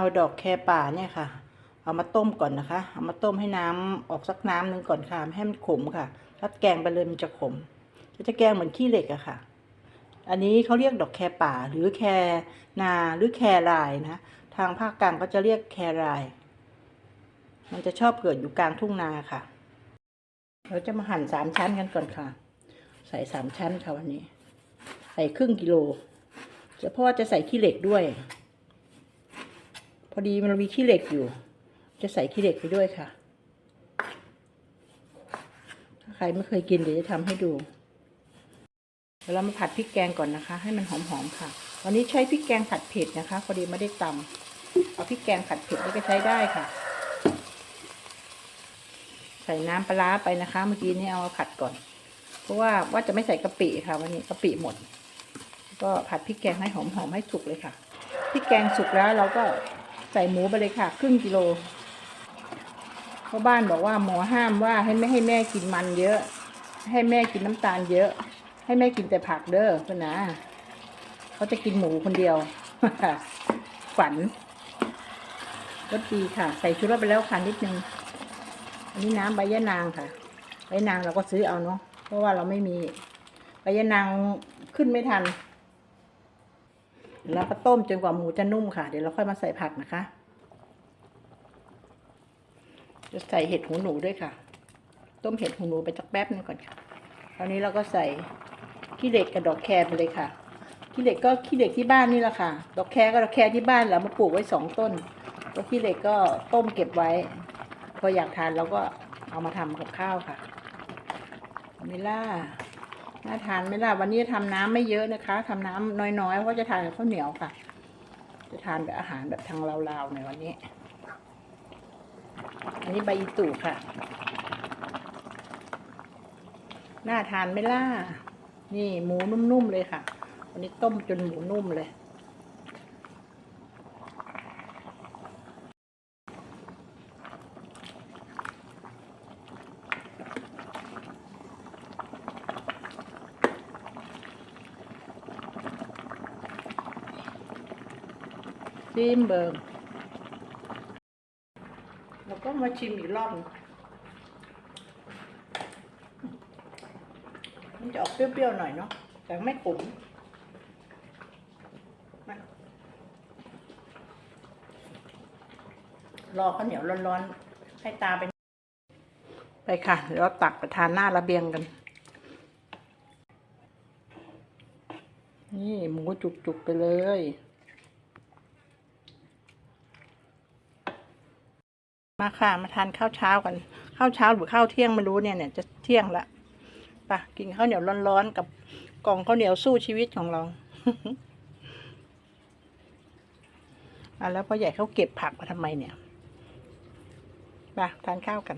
เอาดอกแคป่าเนี่ยค่ะ เอามาต้มก่อนนะคะ เอามาต้มให้น้ำออกสักน้ำหนึ่งก่อนค่ะ ไม่ให้มันขมค่ะ ถ้าแกงไปเลยมันจะขมจะแกงเหมือนขี้เหล็กอะค่ะ อันนี้เขาเรียกดอกแคป่า หรือแคนาหรือแครายนะ ทางภาคกลางก็จะเรียกแคราย มันจะชอบเกิดอยู่กลางทุ่งนาค่ะ เราจะมาหั่นสามชั้นกันก่อนค่ะ ใส่สามชั้นค่ะวันนี้ ใส่ครึ่งกิโลจะเพราะว่าจะใส่ขี้เหล็กด้วย อดีมันมีขี้เหล็กอยู่ จะใส่ขี้เหล็กไปด้วยค่ะ ถ้าใครไม่เคยกินเดี๋ยวจะทำให้ดูเดี๋ยวเรามาผัดพริกแกงก่อนนะคะ ให้มันหอมๆค่ะ วันนี้ใช้พริกแกงผัดเผ็ดนะคะพอดีไม่ได้ตำเอาพริกแกงผัดเผ็ดนี่ก็ใช้ได้ค่ะ ใส่น้ำปลาไปนะคะ เมื่อกี้นี้เอามาผัดก่อน เพราะว่าว่าจะไม่ใส่กะปิค่ะ วันนี้กะปิหมด ก็ผัดพริกแกงให้หอมๆให้สุกเลยค่ะพริกแกงสุกแล้วเราก็ ส่หมูไปเลยค่ะ ครึ่งกิโลเพราะบ้านบอกว่าหมอห้ามว่าให้ไม่ให้แม่กินมันเยอะ ให้แม่กินน้ำตาลเยอะ ให้แม่กินแต่ผักเด้อเพื่อนนะเขาจะกินหมูคนเดียวฝันรสดีค่ะ ใส่ชูรสไปแล้วค่ะนิดนึง อันนี้น้ำใบยะนางค่ะใบยะนางเราก็ซื้อเอาเนาะเพราะว่าเราไม่มีใบยะนางขึ้นไม่ทัน แล้วก็ต้มจนกว่าหมูจะนุ่มค่ะ เดี๋ยวเราค่อยมาใส่ผักนะคะ จะใส่เห็ดหูหนูด้วยค่ะ ต้มเห็ดหูหนูไปสักแป๊บนึงก่อนค่ะคราวนี้เราก็ใส่ขี้เหล็กกับดอกแครไปเลยค่ะ ขี้เหล็กก็ขี้เหล็กที่บ้านนี่แหละค่ะ ดอกแครก็ดอกแครที่บ้านเรามาปลูกไว้สองต้นแล้วขี้เหล็กก็ต้มเก็บไว้ พออยากทานเราก็เอามาทำกับข้าวค่ะเมล่า น่าทานไหมล่ะวันนี้ทำน้ำไม่เยอะนะคะทำน้ำน้อยๆเพราะจะทานกับข้าวเหนียวค่ะ จะทานแบบอาหารแบบทางลาวๆในวันนี้ อันนี้ใบอีตู่ค่ะ น่าทานไหมล่ะนี่หมูนุ่มๆเลยค่ะ วันนี้ต้มจนหมูนุ่มเลย ชิมเบิร์แล้วก็มาชิมอีกรอบหนึ่งมันจะออกเปรี้ยวๆหน่อยเนาะแต่ไม่ขมมารอข้าวเหนียวร้อนๆ ให้ตาไป ไปค่ะเดี๋ยวเราตักไปทานหน้าระเบียงกัน นี่หมูจุกๆไปเลย มาค่ะมาทานข้าวเช้ากันข้าวเช้าหรือข้าวเที่ยงไม่รู้เนี่ยเนี่ยจะเที่ยงละไปะกินข้าวเหนียวร้อนๆกับกล่องข้าวเหนียวสู้ชีวิตของเราอะแล้วพ่อใหญ่เขาเก็บผักมาทำไมเนี่ยไปทานข้าวกัน